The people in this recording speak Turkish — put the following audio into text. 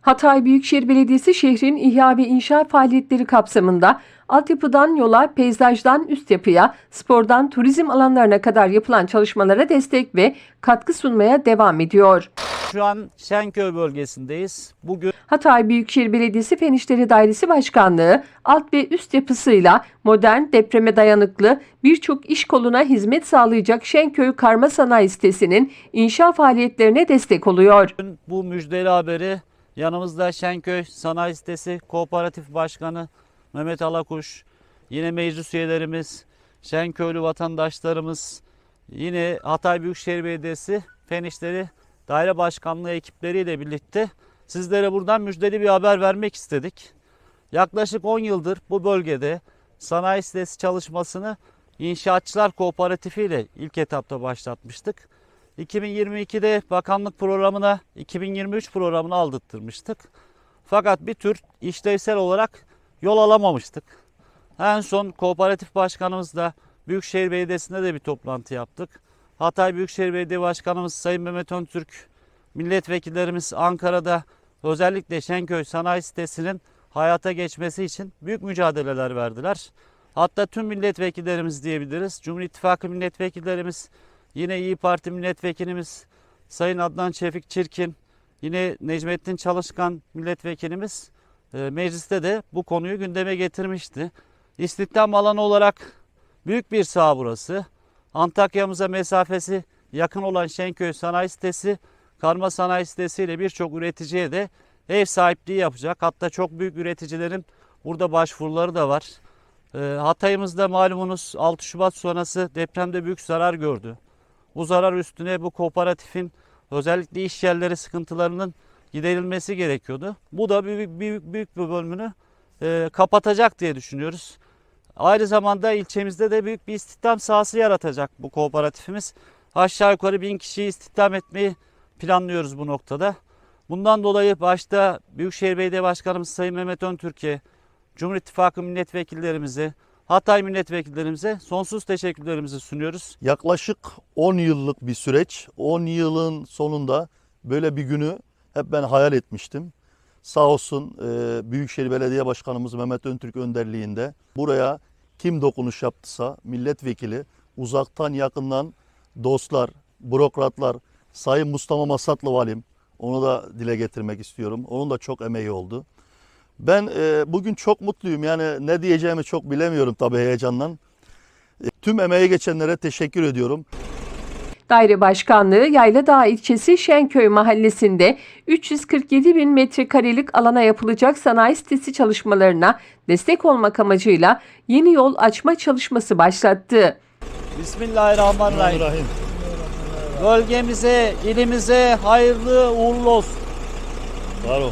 Hatay Büyükşehir Belediyesi şehrin ihya ve inşa faaliyetleri kapsamında altyapıdan yola, peyzajdan üst yapıya, spordan turizm alanlarına kadar yapılan çalışmalara destek ve katkı sunmaya devam ediyor. Şu an Şenköy bölgesindeyiz. Bugün Hatay Büyükşehir Belediyesi Fen İşleri Dairesi Başkanlığı alt ve üst yapısıyla modern, depreme dayanıklı birçok iş koluna hizmet sağlayacak Şenköy Karma Sanayi Sitesi'nin inşa faaliyetlerine destek oluyor. bu müjdeli haberi yanımızda Şenköy Sanayi Sitesi Kooperatif Başkanı Mehmet Alakuş, yine meclis üyelerimiz, Şenköylü vatandaşlarımız, yine Hatay Büyükşehir Belediyesi Fen İşleri Daire Başkanlığı ekipleriyle birlikte sizlere buradan müjdeli bir haber vermek istedik. Yaklaşık 10 yıldır bu bölgede sanayi sitesi çalışmasını İnşaatçılar Kooperatifi ile ilk etapta başlatmıştık. 2022'de bakanlık programına 2023 programına aldırtmıştık. Fakat bir tür işlevsel olarak yol alamamıştık. En son kooperatif başkanımızla Büyükşehir Belediyesi'nde de bir toplantı yaptık. Hatay Büyükşehir Belediye Başkanımız Sayın Mehmet Öntürk, milletvekillerimiz Ankara'da özellikle Şenköy Sanayi Sitesi'nin hayata geçmesi için büyük mücadeleler verdiler. Hatta tüm milletvekillerimiz diyebiliriz. Cumhur İttifakı milletvekillerimiz, yine İyi Parti milletvekilimiz Sayın Adnan Şefik Çirkin, yine Necmettin Çalışkan milletvekilimiz e, mecliste de bu konuyu gündeme getirmişti. İstihdam alanı olarak büyük bir saha burası. Antakya'mıza mesafesi yakın olan Şenköy Sanayi Sitesi, Karma Sanayi Sitesi ile birçok üreticiye de ev sahipliği yapacak. Hatta çok büyük üreticilerin burada başvuruları da var. E, Hatay'ımızda malumunuz 6 Şubat sonrası depremde büyük zarar gördü. Bu zarar üstüne bu kooperatifin özellikle iş yerleri sıkıntılarının giderilmesi gerekiyordu. Bu da büyük, büyük, büyük bir bölümünü e, kapatacak diye düşünüyoruz. Aynı zamanda ilçemizde de büyük bir istihdam sahası yaratacak bu kooperatifimiz. Aşağı yukarı bin kişiyi istihdam etmeyi planlıyoruz bu noktada. Bundan dolayı başta Büyükşehir Belediye Başkanımız Sayın Mehmet Öntürk'e, Cumhur İttifakı milletvekillerimize, Hatay milletvekillerimize sonsuz teşekkürlerimizi sunuyoruz. Yaklaşık 10 yıllık bir süreç. 10 yılın sonunda böyle bir günü hep ben hayal etmiştim. Sağ olsun e, Büyükşehir Belediye Başkanımız Mehmet Öntürk önderliğinde buraya kim dokunuş yaptısa milletvekili, uzaktan yakından dostlar, bürokratlar, Sayın Mustafa Masatlı Valim onu da dile getirmek istiyorum. Onun da çok emeği oldu. Ben e, bugün çok mutluyum. Yani ne diyeceğimi çok bilemiyorum tabii heyecandan. E, Tüm emeği geçenlere teşekkür ediyorum. Daire Başkanlığı Yayladağ ilçesi Şenköy mahallesinde 347 bin metrekarelik alana yapılacak sanayi sitesi çalışmalarına destek olmak amacıyla yeni yol açma çalışması başlattı. Bismillahirrahmanirrahim. Bölgemize, ilimize hayırlı uğurlu olsun. Var ol.